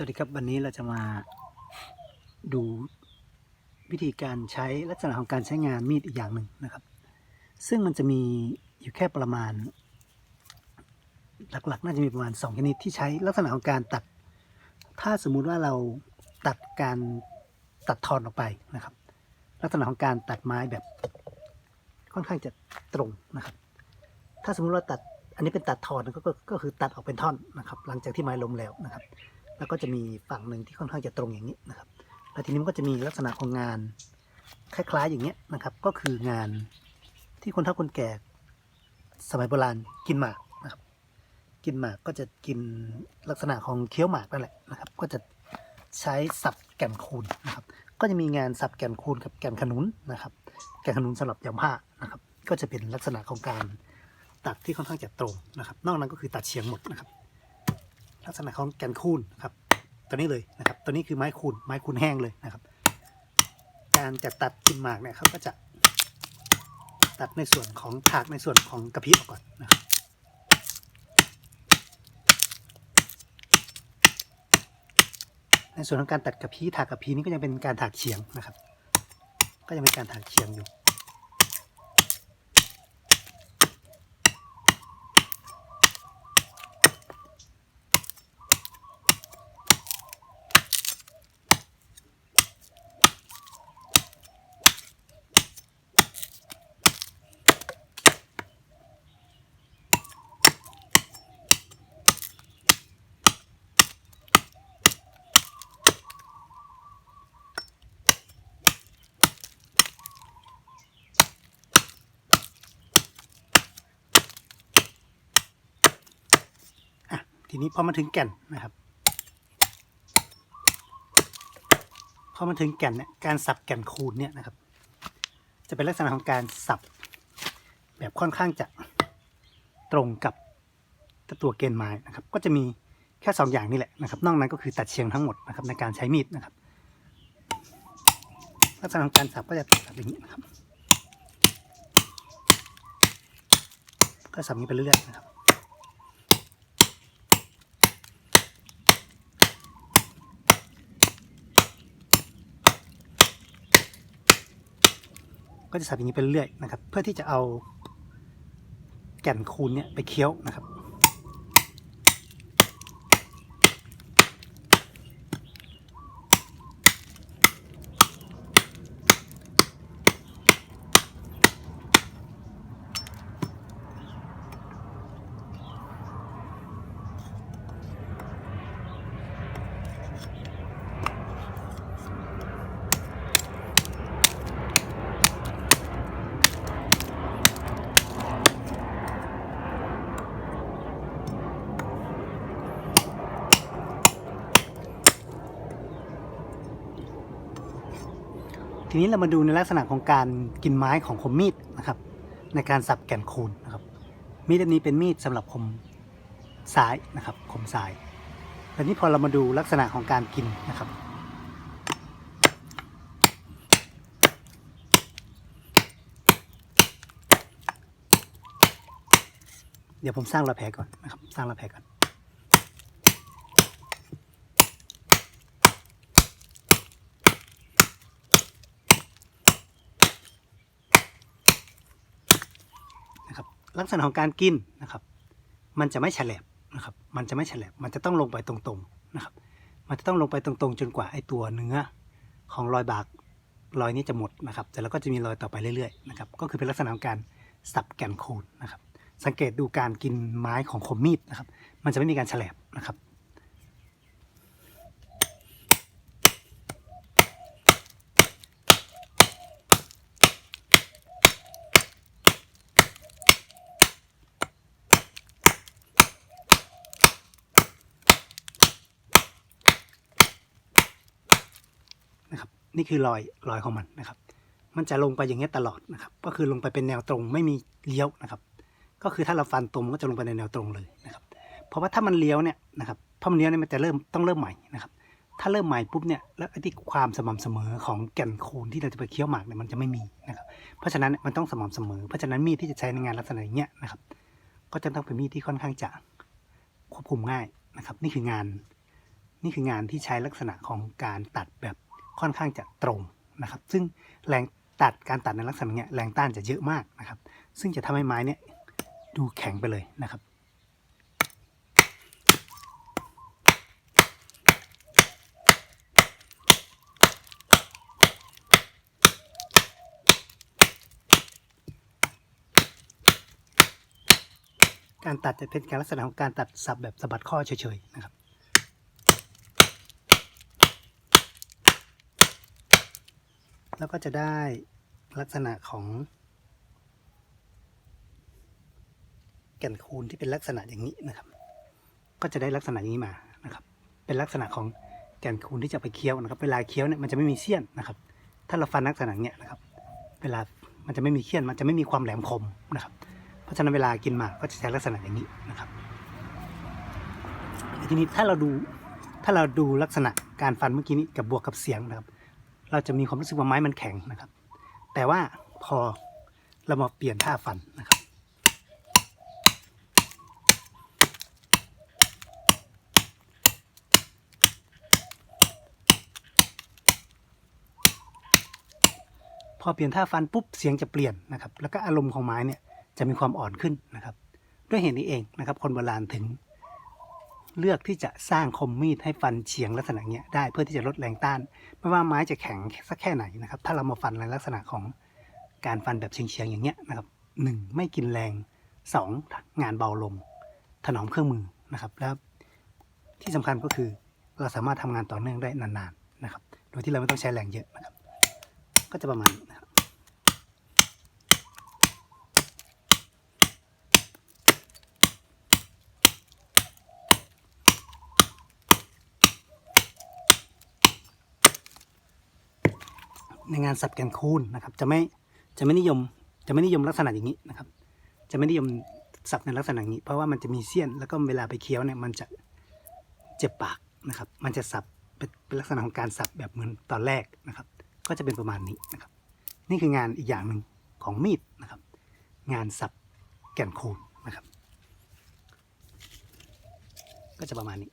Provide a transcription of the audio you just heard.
สวัสดีครับวันนี้เราจะมาดูวิธีการใช้ลักษณะของการใช้งานมีดอีกอย่างหนึ่งนะครับ ซึ่งมันจะมีอยู่แค่ประมาณ หลักๆ น่าจะมีประมาณ 2 ชนิดที่ใช้ลักษณะของการตัด ถ้าสมมุติว่าเราตัดการตัดทอนออกไปนะครับ ลักษณะของการตัดไม้แบบค่อนข้างจะตรงนะครับ ถ้าสมมุติว่าตัดอันนี้เป็นตัดทอนก็ก็ก็คือตัดออกเป็นท่อนนะครับ หลังจากที่ไม้ล้มแล้วนะครับ แล้วก็จะมีฝั่งหนึ่งที่ค่อนข้างจะตรงอย่างนี้นะครับ แล้วทีนี้มันก็จะมีลักษณะของงานคล้ายๆอย่างเงี้ยนะครับ ก็คืองานที่คนเฒ่าคนแก่สมัยโบราณกินหมากนะครับ กินหมากก็จะกินลักษณะของเคี้ยวหมากนั่นแหละนะครับ ก็จะใช้สับแก่นคูนนะครับ ก็จะมีงานสับแก่นคูนกับแก่นขนุนนะครับ แก่นขนุนสำหรับยำผ้านะครับ ก็จะเป็นลักษณะของการตัดที่ค่อนข้างจะตรงนะครับ นอกนั้นก็คือตัดเฉียงหมดนะครับ ลักษณะของแกนคูนนะครับตัวนี้เลยนะครับตัวนี้คือไม้คูนไม้คูนแห้งเลยนะครับ การจะตัดกินหมากเนี่ยเขาก็จะตัดในส่วนของถากในส่วนของกระพี้ออกก่อนนะครับในส่วนของการตัดกระพี้ถากกระพี้นี่ก็ยังเป็นการถากเฉียงนะครับ ก็ยังเป็นการถากเฉียงอยู่ ทีนี้พอมาถึงแก่นนะครับ พอมาถึงแก่นเนี่ยการสับแก่นคูณเนี่ยนะครับ จะเป็นลักษณะของการสับ แบบค่อนข้างจะตรงกับตัวเกณฑ์ไม้นะครับ ก็จะมีแค่สองอย่างนี่แหละนะครับ นอกนั้นก็คือตัดเชียงทั้งหมดนะครับในการใช้มีดนะครับ ลักษณะของการสับก็จะสับอย่างนี้นะครับ ก็สับงนี้ไปเรื่อยๆนะครับ ก็จะสับอย่างนี้ไปเรื่อยนะครับ เพื่อที่จะเอาแก่นคูณเนี่ยไปเคี้ยวนะครับ ทีนี้เรามาดูในลักษณะของการกินไม้ของคมมีดนะครับ ในการสับแก่นคูณนะครับ มีดอันนี้เป็นมีดสำหรับคมซ้ายนะครับ คมซ้ายแต่นี้พอเรามาดูลักษณะของการกินนะครับเดี๋ยวผมสร้างรอยแผลก่อนนะครับ สร้างรอยแผลก่อน นะครับ ลักษณะของการกินนะครับ มันจะไม่แฉลบนะครับ มันจะไม่แฉลบมันจะต้องลงไปตรงๆนะครับ มันจะต้องลงไปตรงๆ จนกว่าไอตัวเนื้อของรอยบากรอยนี้จะหมดนะครับ แต่แล้วก็จะมีรอยต่อไปเรื่อยๆนะครับ ก็คือเป็นลักษณะของการสับแกนโคนนะครับ สังเกตดูการกินไม้ของคมมีดนะครับ มันจะไม่มีการแฉลบนะครับ นี่คือรอยรอยของมันนะครับ มันจะลงไปอย่างเงี้ยตลอดนะครับ ก็คือลงไปเป็นแนวตรงไม่มีเลี้ยวนะครับ ก็คือถ้าเราฟันตรงก็จะลงไปในแนวตรงเลยนะครับ เพราะว่าถ้ามันเลี้ยวเนี่ยนะครับพอมันเลี้ยวเนี่ยมันจะเริ่มต้องเริ่มใหม่นะครับ ถ้าเริ่มใหม่ปุ๊บเนี่ยแล้วไอ้ที่ความสม่ำเสมอของแก่นคูณที่เราจะไปเคี้ยวหมากเนี่ยมันจะไม่มีนะครับ เพราะฉะนั้นมันต้องสม่ำเสมอ เพราะฉะนั้นมีดที่จะใช้ในงานลักษณะอย่างเงี้ยนะครับ ก็จะต้องเป็นมีดที่ค่อนข้างจะควบคุมง่ายนะครับ นี่คืองานนี่คืองานที่ใช้ลักษณะของการตัดแบบ ค่อนข้างจะตรงนะครับ ซึ่งแรงตัดการตัดในลักษณะเนี้ยแรงต้านจะเยอะมากนะครับ ซึ่งจะทำให้ไม้เนี่ยดูแข็งไปเลยนะครับ การตัดจะเป็นการลักษณะของการตัดสับแบบสะบัดข้อเฉยๆนะครับ แล้วก็จะได้ลักษณะของ แก่นคูณที่เป็นลักษณะอย่างนี้นะครับ ก็จะได้ลักษณะอย่างนี้มานะครับ เป็นลักษณะของแก่นคูณที่จะไปเคี้ยวนะครับ เวลาเคี้ยวเนี่ยมันจะไม่มีเสี้ยนนะครับ ถ้าเราฟันลักษณะเนี้ยนะครับ เวลามันจะไม่มีเขี้ยน มันจะไม่มีความแหลมคมนะครับ เพราะฉะนั้นเวลากินหมากก็จะใช้ลักษณะอย่างนี้นะครับทีนี้ถ้าเราดูถ้าเราดูลักษณะการฟันเมื่อกี้นี้กับบวกกับเสียงนะครับ เราจะมีความรู้สึกว่าไม้มันแข็งนะครับ แต่ว่าพอเรามาเปลี่ยนท่าฟันนะครับ พอเปลี่ยนท่าฟันปุ๊บเสียงจะเปลี่ยนนะครับ แล้วก็อารมณ์ของไม้เนี่ยจะมีความอ่อนขึ้นนะครับ ด้วยเหตุนี้เองนะครับ คนโบราณถึง เลือกที่จะสร้างคมมีดให้ฟันเฉียงลักษณะเนี้ยได้เพื่อที่จะลดแรงต้าน ไม่ว่าไม้จะแข็งสักแค่ไหนนะครับ ถ้าเรามาฟันในลักษณะของการฟันแบบเฉียงๆอย่างเงี้ยนะครับหนึ่งไม่กินแรงสองงานเบาลง ถนอมเครื่องมือนะครับ แล้วที่สำคัญก็คือเราสามารถทำงานต่อเนื่องได้นานๆนะครับ โดยที่เราไม่ต้องใช้แรงเยอะนะครับ ก็จะประมาณนี้นะครับ ในงานสับแกนคูนนะครับ จะไม่จะไม่นิยมจะไม่นิยมลักษณะอย่างนี้นะครับ จะไม่นิยมสับในลักษณะอย่างนี้ เพราะว่ามันจะมีเสี้ยนแล้วก็เวลาไปเคี้ยวเนี่ยมันจะเจ็บปากนะครับ มันจะสับเป็นลักษณะของการสับแบบเหมือนตอนแรกนะครับ ก็จะเป็นประมาณนี้นะครับ นี่คืองานอีกอย่างหนึ่งของมีดนะครับ งานสับแก่นคูนนะครับ ก็จะประมาณนี้